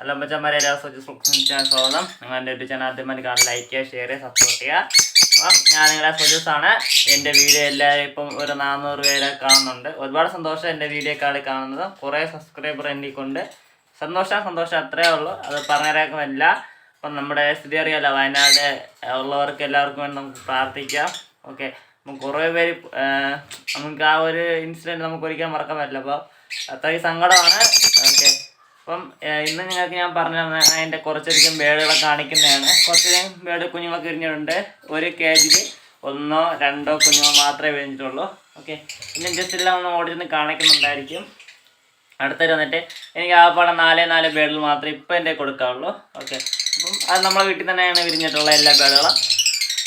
Hello മച്ചന്മാരെ എല്ലാ സ്വാഗതം നിങ്ങൾ എന്റെ യൂട്യൂബ് ചാനൽ ആദ്യമായി കാണാൻ ലൈക്ക് ചെയ്യുക ഷെയർ ചെയ്യുക സപ്പോർട്ട് ചെയ്യുക അപ്പം ഞാൻ നിങ്ങളെ സജസ് ആണ് എന്റെ വീഡിയോ എല്ലാവരും ഇപ്പം ഒരു നാനൂറ് പേരെ കാണുന്നുണ്ട്. ഒരുപാട് സന്തോഷം എന്റെ വീഡിയോ കാളി കാണുന്നത്. കുറേ സബ്സ്ക്രൈബർ എന്റെ കൊണ്ട് സന്തോഷം സന്തോഷം അത്രേ ഉള്ളൂ. അത് പറഞ്ഞേക്കുമല്ല അപ്പം നമ്മുടെ സ്ഥിതി അറിയാമല്ലോ വയനാട് ഉള്ളവർക്ക് എല്ലാവർക്കും വേണ്ടി നമുക്ക് പ്രാർത്ഥിക്കാം. ഓക്കെ. കുറേ പേര് നമുക്ക് ആ ഒരു ഇൻസിഡന്റ് നമുക്ക് ഒരിക്കലും മറക്കാൻ പറ്റില്ല. അപ്പോൾ അത്രയും സങ്കടമാണ്. ഓക്കെ. അപ്പം ഇന്ന് നിങ്ങൾക്ക് ഞാൻ പറഞ്ഞു തന്ന അതിന്റെ കുറച്ചധികം ബേഡുകളെ കാണിക്കുന്നതാണ്. കുറച്ചധികം ബേഡ് കുഞ്ഞുങ്ങളൊക്കെ വിരിഞ്ഞിട്ടുണ്ട്. ഒരു കെ ജിയിൽ ഒന്നോ രണ്ടോ കുഞ്ഞുങ്ങൾ മാത്രമേ വിരിഞ്ഞിട്ടുള്ളൂ. ഓക്കെ. പിന്നെ ജസ്റ്റ് എല്ലാം ഒന്ന് ഓടിച്ചു കാണിക്കുന്നുണ്ടായിരിക്കും. അടുത്തത് വന്നിട്ട് എനിക്ക് ആ പാടം നാലേ നാല് ബേഡുകൾ മാത്രമേ ഇപ്പം എന്റെ കൊടുക്കാവുള്ളൂ. ഓക്കെ. അപ്പം അത് നമ്മളെ വീട്ടിൽ തന്നെയാണ് വിരിഞ്ഞിട്ടുള്ള എല്ലാ ബേഡുകളും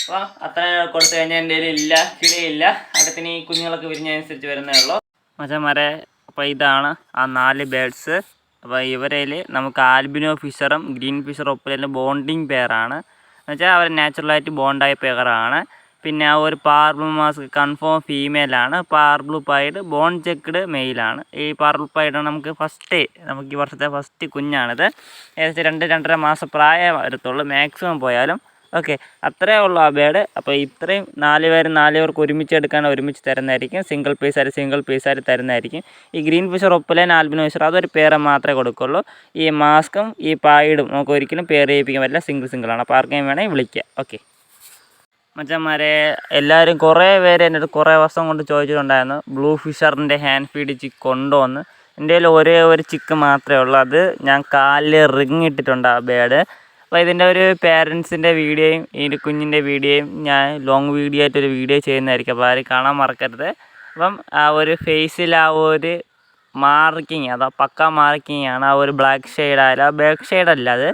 അപ്പോൾ അത്ര കൊടുത്തു കഴിഞ്ഞാൽ എന്റെ ഇല്ല കിളിയില്ല. അടുത്തിന് ഈ കുഞ്ഞുങ്ങളൊക്കെ വിരിഞ്ഞതനുസരിച്ച് വരുന്നേ ഉള്ളൂ. മച്ചന്മാരെ അപ്പോൾ ഇതാണ് ആ നാല് ബേഡ്സ് അപ്പോൾ ഇവരിൽ നമുക്ക് ആൽബിനോ ഫിഷറും ഗ്രീൻ ഫിഷറും ഒപ്പം ബോണ്ടിങ് പെയറാണ്. എന്നുവെച്ചാൽ അവർ നാച്ചുറലായിട്ട് ബോണ്ടായ പെയറാണ്. പിന്നെ ആ ഒരു പാർബിൾ മാസ്ക് കൺഫേം ഫീമെയിലാണ്. ബ്ലൂ പൈഡ് ബോൺ ചെക്ക്ഡ് മെയിലാണ്. ഈ പൈഡാണ് നമുക്ക് ഫസ്റ്റ് നമുക്ക് ഈ വർഷത്തെ ഫസ്റ്റ് കുഞ്ഞാണിത്. ഏകദേശം രണ്ട് രണ്ടര മാസം പ്രായം വരത്തുള്ളൂ. മാക്സിമം പോയാലും ഓക്കെ അത്രേ ഉള്ളൂ ആ ബേഡ് അപ്പോൾ ഇത്രയും നാല് പേര് നാല് പേർക്ക് ഒരുമിച്ച് എടുക്കാൻ ഒരുമിച്ച് തരുന്നതായിരിക്കും. സിംഗിൾ പീസായിട്ട് സിംഗിൾ പീസായിട്ട് തരുന്നതായിരിക്കും. ഈ ഗ്രീൻ ഫിഷർ ഒപ്പിലെ ആൽബിനോ ഫിഷർ അതൊരു പേരെ മാത്രമേ കൊടുക്കുള്ളൂ. ഈ മാസ്കും ഈ പായിടും നമുക്ക് ഒരിക്കലും പേർ ചെയ്യിപ്പിക്കാൻ പറ്റില്ല. സിംഗിൾ സിംഗിളാണ് അപ്പോൾ ആർക്കെയും വേണമെങ്കിൽ വിളിക്കുക ഓക്കെ. മച്ചന്മാരെ എല്ലാവരും കുറേ പേര് എന്റെ അടുത്ത് കുറേ വർഷം കൊണ്ട് ചോദിച്ചിട്ടുണ്ടായിരുന്നു. ബ്ലൂ ഫിഷറിന്റെ ഹാൻഡ് ഫീഡ് ചിക്ക് കൊണ്ടുവന്ന്. എന്റെ കയ്യിൽ ഒരേ ഒരു ചിക്ക് മാത്രമേ ഉള്ളൂ. അത് ഞാൻ കാലിൽ റിങ് ഇട്ടിട്ടുണ്ട് ആ ബേഡ്. അപ്പോൾ ഇതിന്റെ ഒരു പേരൻസിന്റെ വീഡിയോയും ഈ കുഞ്ഞിന്റെ വീഡിയോയും ഞാൻ ലോങ് വീഡിയോ ആയിട്ടൊരു വീഡിയോ ചെയ്യുന്നതായിരിക്കും. അപ്പോൾ ആരും കാണാൻ മറക്കരുത്. അപ്പം ആ ഒരു ഫേസിൽ ആ ഒരു മാർക്കിങ് അതാ പക്ക മാർക്കിങ് ആണ് ആ ഒരു ബ്ലാക്ക് ഷെയ്ഡ് ആയാലും ആ ബ്ലാക്ക് ഷെയ്ഡ് അല്ല അത്.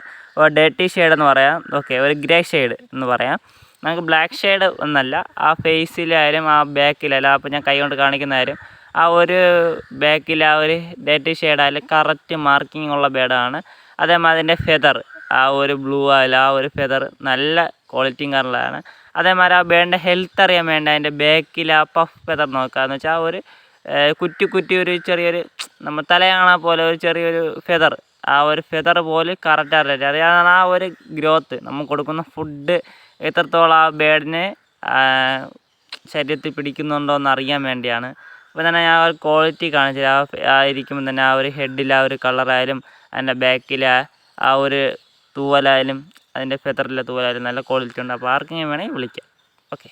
ഡേർട്ടി ഷെയ്ഡ് എന്ന് പറയാം. ഓക്കെ ഒരു ഗ്രേ ഷെയ്ഡ് എന്ന് പറയാം. നമുക്ക് ബ്ലാക്ക് ഷെയ്ഡ് ഒന്നല്ല ആ ഫേസിലായാലും ആ ബാക്കിലായാലും അപ്പോൾ ഞാൻ കൈ കൊണ്ട് കാണിക്കുന്നതായാലും ആ ഒരു ബാക്കിൽ ആ ഒരു ഡേർട്ടി ഷെയ്ഡായാലും കറക്റ്റ് മാർക്കിംഗ് ഉള്ള ബേഡാണ് അതേമാതിരി അതിന്റെ ഫെദർ ആ ഒരു ബ്ലൂ ആയാലും ആ ഒരു ഫെദർ നല്ല ക്വാളിറ്റിയും കാരണമാണ് അതേമാതിരി ആ ബേണിന്റെ ഹെൽത്ത് അറിയാൻ വേണ്ട അതിന്റെ ബാക്കിൽ ആ പഫ് ഫെദർ നോക്കാന്ന് വെച്ചാൽ ആ ഒരു കുറ്റി കുറ്റി ഒരു ചെറിയൊരു നമ്മൾ തലയാണ പോലെ ഒരു ചെറിയൊരു ഫെദർ ആ ഒരു ഫെദർ പോലെ കറക്റ്റ് അറിയാം അതാണ് ആ ഒരു ഗ്രോത്ത് നമ്മൾ കൊടുക്കുന്ന ഫുഡ് എത്രത്തോളം ആ ബേഡിനെ ശരീരത്തിൽ പിടിക്കുന്നുണ്ടോ എന്ന് അറിയാൻ വേണ്ടിയാണ്. അപ്പോൾ തന്നെ ഞാൻ ആ ഒരു ക്വാളിറ്റി കാണിച്ചത് ആ ഇരിക്കുമ്പോൾ തന്നെ ആ ഒരു ഹെഡിൽ ആ ഒരു കളറായാലും അതിന്റെ ബാക്കിൽ ആ ഒരു തൂവലായാലും അതിന്റെ ഫെതറിലെ തൂവലായാലും നല്ല ക്വാളിറ്റി ഉണ്ട്. അപ്പോൾ ആർക്കെങ്കിലും വേണമെങ്കിൽ വിളിക്കാം. ഓക്കെ